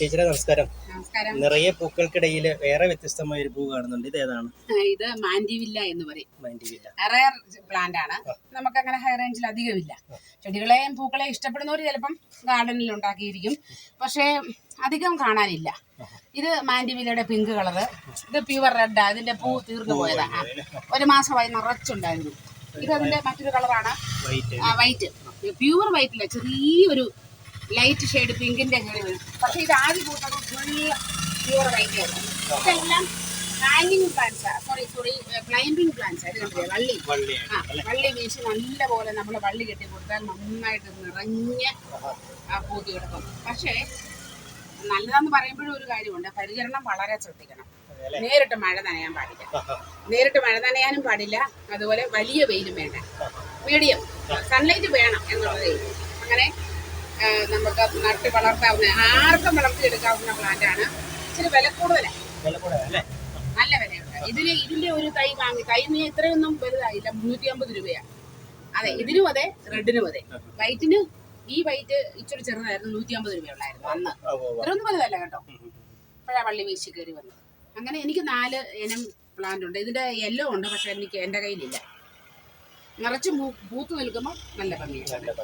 ടീച്ചറെ നമസ്കാരം. നമസ്കാരം. നിറയെ പൂക്കൾക്കിടയിൽ വേറെ വ്യത്യസ്തമായ ഒരു പൂ കാണുന്നുണ്ട്. ഇത് ഏതാണ്? ഇത് മാൻഡിവില്ല എന്ന് പറയും. മാൻഡിവില്ല. റയർ പ്ലാന്റ് ആണ്. നമുക്ക് അങ്ങനെ ഹൈ റേഞ്ചിൽ അധികമില്ല. ചെടികളെയും പൂക്കളെയും ഇഷ്ടപ്പെടുന്നവർ ചിലപ്പം ഗാർഡനിൽ ഉണ്ടാക്കിയിരിക്കും. പക്ഷേ അധികം കാണാനില്ല. ഇത് മാൻഡിവില്ലയുടെ പിങ്ക് കളറ് ഇത് പ്യുവർ റെഡ് അതിന്റെ പൂ തീർന്നു പോയതാണ്. ഒരു മാസമായി നിറച്ചുണ്ടായിരുന്നു. ഇത് അതിന്റെ മറ്റൊരു കളറാണ് വൈറ്റ്. വൈറ്റ് പ്യുവർ വൈറ്റില്ല ചെറിയൊരു ലൈറ്റ് ഷെയ്ഡ് പിങ്കിന്റെ അങ്ങനെ വരും. പക്ഷേ ഇത് ആദ്യം കൂട്ടുമ്പോൾ ഫുൾ പ്യൂർ വൈറ്റ് ആയിരുന്നു ഇതെല്ലാം ഹാങ്ങിങ് plants sorry sorry climbing plants അത് കണ്ടില്ലേ? വള്ളി. ആ വള്ളി വീശ് നല്ല പോലെ നമ്മൾ വള്ളി കെട്ടി കൊടുത്താൽ നന്നായിട്ട് നിറഞ്ഞ് പൂത്തി കിടക്കും. പക്ഷേ നല്ലതെന്ന് പറയുമ്പോഴും ഒരു കാര്യമുണ്ട്. പരിചരണം വളരെ ശ്രദ്ധിക്കണം? നേരിട്ട് മഴ നനയാൻ പാടില്ല. നേരിട്ട് മഴ നനയാനും പാടില്ല. അതുപോലെ വലിയ വെയിലും വേണ്ട. മീഡിയം. സൺലൈറ്റ് വേണം എന്നുള്ളതേ അങ്ങനെ നമുക്ക് നട്ട് വളർത്താവുന്ന ആർക്കും വളർത്തിയെടുക്കാവുന്ന പ്ലാന്റ് ആണ്. ഇച്ചിരി വില കൂടുതലാണ് നല്ല വിലയുണ്ട്. ഇതിന് ഇതിന്റെ ഒരു തൈ വാങ്ങി തൈ നീ ഇത്രയൊന്നും വലുതായില്ല മുന്നൂറ്റി അമ്പത് രൂപയാ. അതെ ഇതിനും അതെ റെഡിനും അതെ. വൈറ്റിന് ഈ വൈറ്റ് ഇച്ചിരി ചെറുതായിരുന്നു നൂറ്റി അമ്പത് രൂപയുള്ളായിരുന്നു അന്ന്. ഇത്രയൊന്നും വലുതല്ല കേട്ടോ. പഴയ പള്ളി ഇപ്പോഴാ വള്ളി വീശി കയറി വന്നത്. അങ്ങനെ എനിക്ക് നാല് ഇനം പ്ലാന്റ് ഉണ്ട്. ഇതിന്റെ യെല്ലോ ഉണ്ട് പക്ഷെ എനിക്ക് എന്റെ കയ്യിലില്ല. നിറച്ച് പൂത്ത് നിൽക്കുമ്പോൾ നല്ല ഭംഗിയാണ്?